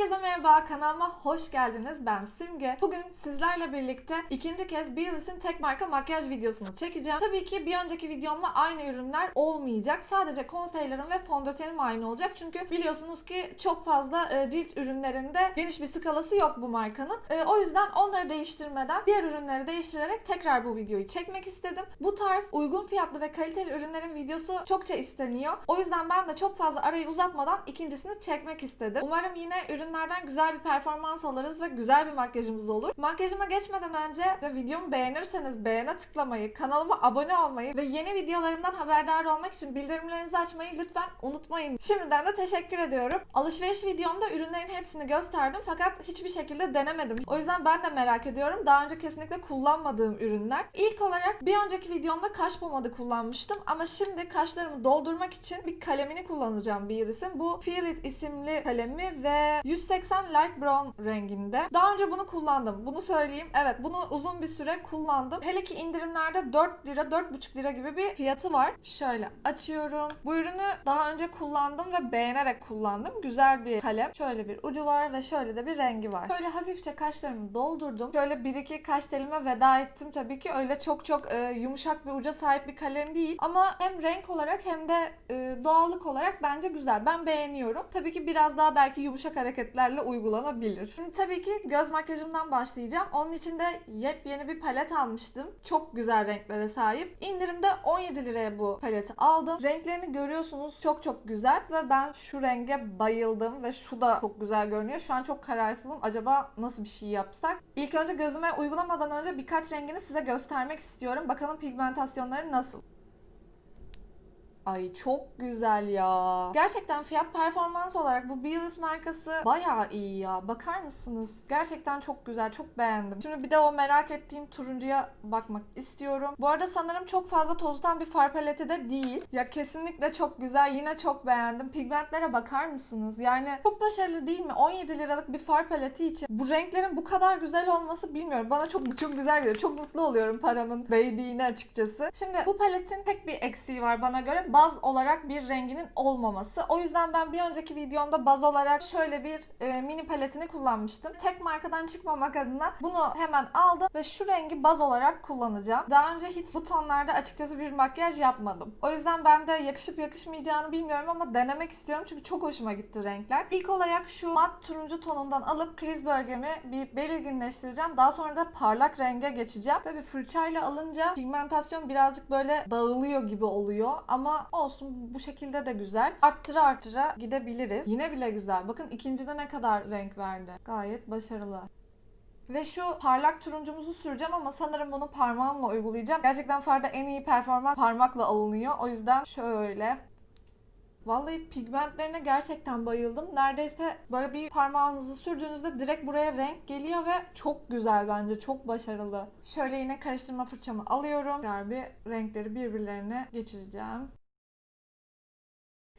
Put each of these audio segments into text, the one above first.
Herkese merhaba, kanalıma hoş geldiniz. Ben Simge. Bugün sizlerle birlikte ikinci kez Bielis'in tek marka makyaj videosunu çekeceğim. Tabii ki bir önceki videomla aynı ürünler olmayacak. Sadece konseylerim ve fondötenim aynı olacak. Çünkü biliyorsunuz ki çok fazla e, cilt ürünlerinde geniş bir skalası yok bu markanın. E, o yüzden onları değiştirmeden diğer ürünleri değiştirerek tekrar bu videoyu çekmek istedim. Bu tarz uygun fiyatlı ve kaliteli ürünlerin videosu çokça isteniyor. O yüzden ben de çok fazla arayı uzatmadan ikincisini çekmek istedim. Umarım yine ürünlerden güzel bir performans alırız ve güzel bir makyajımız olur. Makyajıma geçmeden önce de videomu beğenirseniz beğene tıklamayı, kanalıma abone olmayı ve yeni videolarımdan haberdar olmak için bildirimlerinizi açmayı lütfen unutmayın. Şimdiden de teşekkür ediyorum. Alışveriş videomda ürünlerin hepsini gösterdim fakat hiçbir şekilde denemedim. O yüzden ben de merak ediyorum. Daha önce kesinlikle kullanmadığım ürünler. İlk olarak bir önceki videomda kaş pomadı kullanmıştım ama şimdi kaşlarımı doldurmak için bir kalemini kullanacağım Bielis'in. Bu Feel It isimli kalemi ve 180 Light Brown renginde. Daha önce bunu kullandım. Bunu söyleyeyim. Evet bunu uzun bir süre kullandım. Hele ki indirimlerde 4 lira 4,5 lira gibi bir fiyatı var. Şöyle açıyorum. Bu ürünü daha önce kullandım ve beğenerek kullandım. Güzel bir kalem. Şöyle bir ucu var ve şöyle de bir rengi var. Şöyle hafifçe kaşlarımı doldurdum. Şöyle bir iki kaş telime veda ettim. Tabii ki öyle çok çok e, yumuşak bir uca sahip bir kalem değil. Ama hem renk olarak hem de e, doğallık olarak bence güzel. Ben beğeniyorum. Tabii ki biraz daha belki yumuşak hareketlerle uygulanabilir. Şimdi tabii ki göz makyajımdan başlayacağım. Onun için de yepyeni bir palet almıştım. Çok güzel renklere sahip. İndirimde 17 liraya bu paleti aldım. Renklerini görüyorsunuz çok çok güzel ve ben şu renge bayıldım ve şu da çok güzel görünüyor. Şu an çok kararsızım. Acaba nasıl bir şey yapsak? İlk önce gözüme uygulamadan önce birkaç rengini size göstermek istiyorum. Bakalım pigmentasyonları nasıl? Ay çok güzel ya. Gerçekten fiyat performans olarak bu Bielis markası bayağı iyi ya. Bakar mısınız? Gerçekten çok güzel. Çok beğendim. Şimdi bir de o merak ettiğim turuncuya bakmak istiyorum. Bu arada sanırım çok fazla tozdan bir far paleti de değil. Ya kesinlikle çok güzel. Yine çok beğendim. Pigmentlere bakar mısınız? Yani çok başarılı değil mi? 17 liralık bir far paleti için bu renklerin bu kadar güzel olması bilmiyorum. Bana çok çok güzel geliyor. Çok mutlu oluyorum paramın değdiğine açıkçası. Şimdi bu paletin tek bir eksiği var bana göre baz olarak bir renginin olmaması. O yüzden ben bir önceki videomda baz olarak şöyle bir e, mini paletini kullanmıştım. Tek markadan çıkmamak adına bunu hemen aldım ve şu rengi baz olarak kullanacağım. Daha önce hiç bu tonlarda açıkçası bir makyaj yapmadım. O yüzden ben de yakışıp yakışmayacağını bilmiyorum ama denemek istiyorum çünkü çok hoşuma gitti renkler. İlk olarak şu mat turuncu tonundan alıp kriz bölgemi bir belirginleştireceğim. Daha sonra da parlak renge geçeceğim. Tabii fırçayla alınca pigmentasyon birazcık böyle dağılıyor gibi oluyor ama olsun bu şekilde de güzel. Arttıra arttıra gidebiliriz. Yine bile güzel. Bakın ikincide ne kadar renk verdi. Gayet başarılı. Ve şu parlak turuncumuzu süreceğim ama sanırım bunu parmağımla uygulayacağım. Gerçekten farda en iyi performans parmakla alınıyor. O yüzden şöyle Vallahi pigmentlerine gerçekten bayıldım. Neredeyse böyle bir parmağınızı sürdüğünüzde direkt buraya renk geliyor ve çok güzel bence. Çok başarılı. Şöyle yine karıştırma fırçamı alıyorum. Tekrar bir renkleri birbirlerine geçireceğim.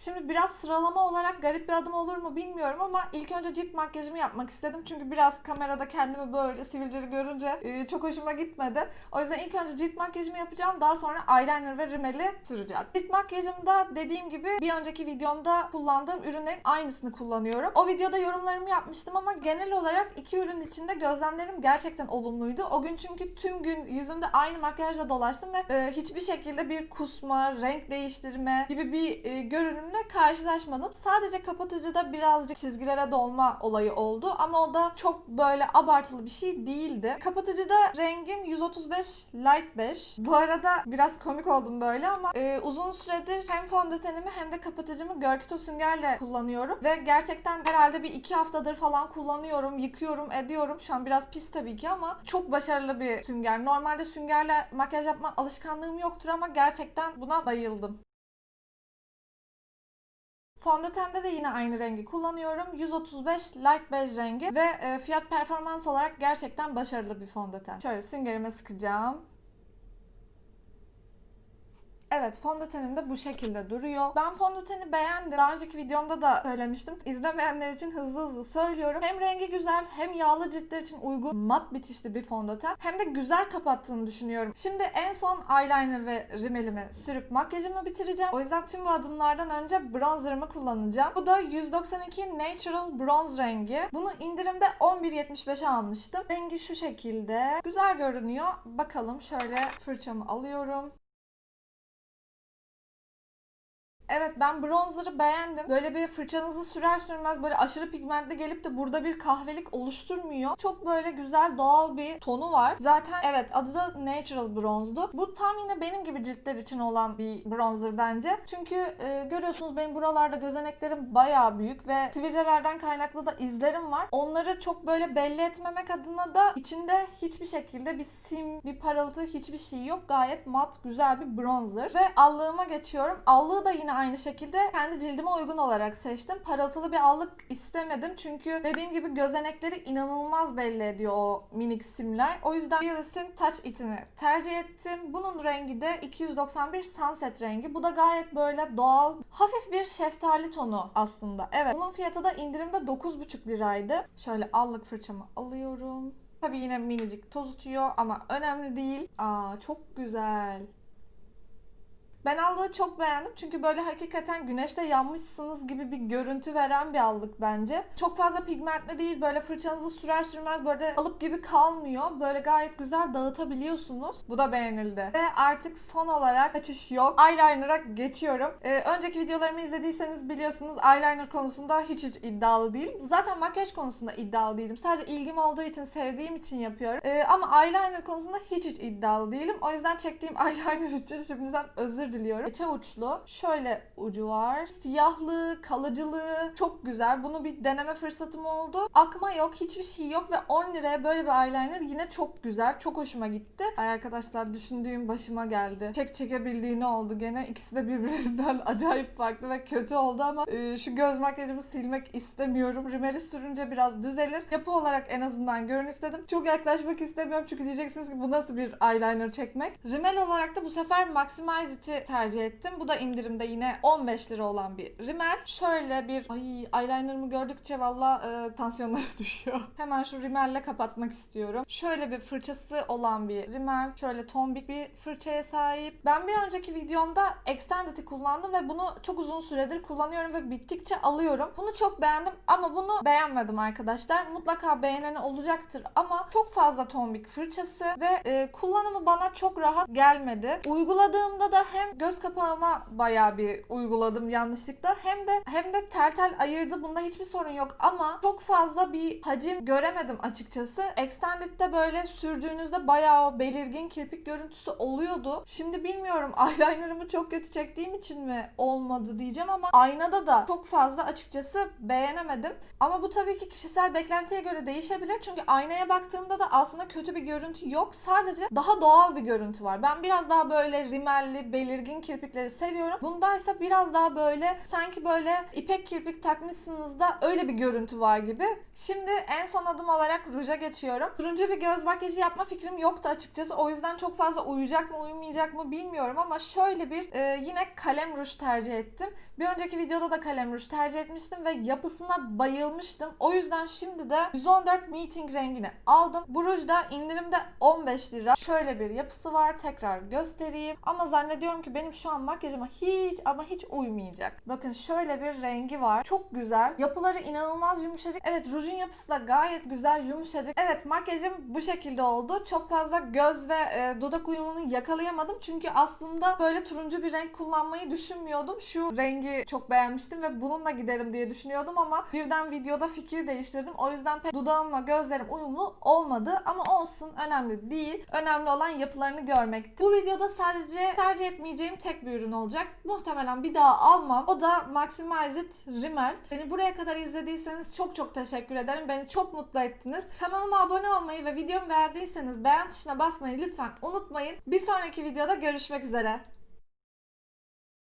Şimdi biraz sıralama olarak garip bir adım olur mu bilmiyorum ama ilk önce cilt makyajımı yapmak istedim. Çünkü biraz kamerada kendimi böyle sivilceli görünce e, çok hoşuma gitmedi. O yüzden ilk önce cilt makyajımı yapacağım. Daha sonra eyeliner ve rimeli süreceğim. Cilt makyajımda dediğim gibi bir önceki videomda kullandığım ürünlerin aynısını kullanıyorum. O videoda yorumlarımı yapmıştım ama genel olarak iki ürün içinde gözlemlerim gerçekten olumluydu. O gün çünkü tüm gün yüzümde aynı makyajla dolaştım ve e, hiçbir şekilde bir kusma, renk değiştirme gibi bir e, görünüm ürünle karşılaşmadım. Sadece kapatıcıda birazcık çizgilere dolma olayı oldu ama o da çok böyle abartılı bir şey değildi. Kapatıcıda rengim 135 Light 5. Bu arada biraz komik oldum böyle ama e, uzun süredir hem fondötenimi hem de kapatıcımı Görkito süngerle kullanıyorum ve gerçekten herhalde bir iki haftadır falan kullanıyorum, yıkıyorum, ediyorum. Şu an biraz pis tabii ki ama çok başarılı bir sünger. Normalde süngerle makyaj yapma alışkanlığım yoktur ama gerçekten buna bayıldım. Fondötende de yine aynı rengi kullanıyorum. 135 Light Beige rengi ve e, fiyat performans olarak gerçekten başarılı bir fondöten. Şöyle süngerime sıkacağım. Evet fondötenim de bu şekilde duruyor. Ben fondöteni beğendim. Daha önceki videomda da söylemiştim. İzlemeyenler için hızlı hızlı söylüyorum. Hem rengi güzel hem yağlı ciltler için uygun mat bitişli bir fondöten. Hem de güzel kapattığını düşünüyorum. Şimdi en son eyeliner ve rimelimi sürüp makyajımı bitireceğim. O yüzden tüm bu adımlardan önce bronzerımı kullanacağım. Bu da 192 Natural Bronze rengi. Bunu indirimde 11.75'e almıştım. Rengi şu şekilde. Güzel görünüyor. Bakalım şöyle fırçamı alıyorum. Evet ben bronzer'ı beğendim. Böyle bir fırçanızı sürer sürmez böyle aşırı pigmentli gelip de burada bir kahvelik oluşturmuyor. Çok böyle güzel doğal bir tonu var. Zaten evet adı da Natural Bronze'du. Bu tam yine benim gibi ciltler için olan bir bronzer bence. Çünkü e, görüyorsunuz benim buralarda gözeneklerim bayağı büyük ve sivilcelerden kaynaklı da izlerim var. Onları çok böyle belli etmemek adına da içinde hiçbir şekilde bir sim, bir parıltı hiçbir şey yok. Gayet mat güzel bir bronzer. Ve allığıma geçiyorum. Allığı da yine aynı şekilde kendi cildime uygun olarak seçtim. Parıltılı bir allık istemedim. Çünkü dediğim gibi gözenekleri inanılmaz belli ediyor o minik simler. O yüzden Billes'in Touch It'ini tercih ettim. Bunun rengi de 291 Sunset rengi. Bu da gayet böyle doğal, hafif bir şeftali tonu aslında. Evet. Bunun fiyatı da indirimde 9,5 liraydı. Şöyle allık fırçamı alıyorum. Tabii yine minicik toz tutuyor ama önemli değil. Aa çok güzel. Ben allığı çok beğendim çünkü böyle hakikaten güneşte yanmışsınız gibi bir görüntü veren bir allık bence. Çok fazla pigmentli değil böyle fırçanızı sürer sürmez böyle alıp gibi kalmıyor. Böyle gayet güzel dağıtabiliyorsunuz. Bu da beğenildi. Ve artık son olarak kaçış yok. Eyeliner'a geçiyorum. Ee, önceki videolarımı izlediyseniz biliyorsunuz eyeliner konusunda hiç hiç iddialı değilim. Zaten makyaj konusunda iddialı değilim. Sadece ilgim olduğu için sevdiğim için yapıyorum. Ee, ama eyeliner konusunda hiç hiç iddialı değilim. O yüzden çektiğim eyeliner için şimdiden özür diliyorum. İçe uçlu. Şöyle ucu var. Siyahlığı, kalıcılığı çok güzel. Bunu bir deneme fırsatım oldu. Akma yok, hiçbir şey yok ve 10 liraya böyle bir eyeliner yine çok güzel. Çok hoşuma gitti. Ay arkadaşlar düşündüğüm başıma geldi. Çek çekebildiğini oldu gene. İkisi de birbirinden acayip farklı ve kötü oldu ama e, şu göz makyajımı silmek istemiyorum. Rimeli sürünce biraz düzelir. Yapı olarak en azından görün istedim. Çok yaklaşmak istemiyorum çünkü diyeceksiniz ki bu nasıl bir eyeliner çekmek. Rimel olarak da bu sefer Maximize It'i tercih ettim. Bu da indirimde yine 15 lira olan bir rimel. Şöyle bir ay eyelinerımı gördükçe valla e, tansiyonları düşüyor. Hemen şu rimelle kapatmak istiyorum. Şöyle bir fırçası olan bir rimel. Şöyle tombik bir fırçaya sahip. Ben bir önceki videomda Extended'i kullandım ve bunu çok uzun süredir kullanıyorum ve bittikçe alıyorum. Bunu çok beğendim ama bunu beğenmedim arkadaşlar. Mutlaka beğeneni olacaktır ama çok fazla tombik fırçası ve e, kullanımı bana çok rahat gelmedi. Uyguladığımda da hem göz kapağıma bayağı bir uyguladım yanlışlıkla hem de hem de tel tel ayırdı. Bunda hiçbir sorun yok ama çok fazla bir hacim göremedim açıkçası. Extended'de böyle sürdüğünüzde bayağı o belirgin kirpik görüntüsü oluyordu. Şimdi bilmiyorum eyelinerımı çok kötü çektiğim için mi olmadı diyeceğim ama aynada da çok fazla açıkçası beğenemedim. Ama bu tabii ki kişisel beklentiye göre değişebilir. Çünkü aynaya baktığımda da aslında kötü bir görüntü yok. Sadece daha doğal bir görüntü var. Ben biraz daha böyle rimelli, belirgin kirpikleri seviyorum. Bundaysa biraz daha böyle sanki böyle ipek kirpik takmışsınız da öyle bir görüntü var gibi. Şimdi en son adım olarak ruja geçiyorum. Turuncu bir göz makyajı yapma fikrim yoktu açıkçası. O yüzden çok fazla uyuyacak mı uyumayacak mı bilmiyorum ama şöyle bir e, yine kalem ruj tercih ettim. Bir önceki videoda da kalem ruj tercih etmiştim ve yapısına bayılmıştım. O yüzden şimdi de 114 Meeting rengini aldım. Bu ruj da indirimde 15 lira. Şöyle bir yapısı var. Tekrar göstereyim. Ama zannediyorum ki benim şu an makyajıma hiç ama hiç uymayacak. Bakın şöyle bir rengi var. Çok güzel. Yapıları inanılmaz yumuşacık. Evet rujun yapısı da gayet güzel yumuşacık. Evet makyajım bu şekilde oldu. Çok fazla göz ve e, dudak uyumunu yakalayamadım. Çünkü aslında böyle turuncu bir renk kullanmayı düşünmüyordum. Şu rengi çok beğenmiştim ve bununla giderim diye düşünüyordum ama birden videoda fikir değiştirdim. O yüzden pek dudağımla gözlerim uyumlu olmadı ama olsun önemli değil. Önemli olan yapılarını görmekti. Bu videoda sadece tercih etmeyeceğim tek bir ürün olacak. Muhtemelen bir daha almam. O da Maximize Rimmel. Beni buraya kadar izlediyseniz çok çok teşekkür ederim. Beni çok mutlu ettiniz. Kanalıma abone olmayı ve videomu beğendiyseniz beğen tuşuna basmayı lütfen unutmayın. Bir sonraki videoda görüşmek üzere.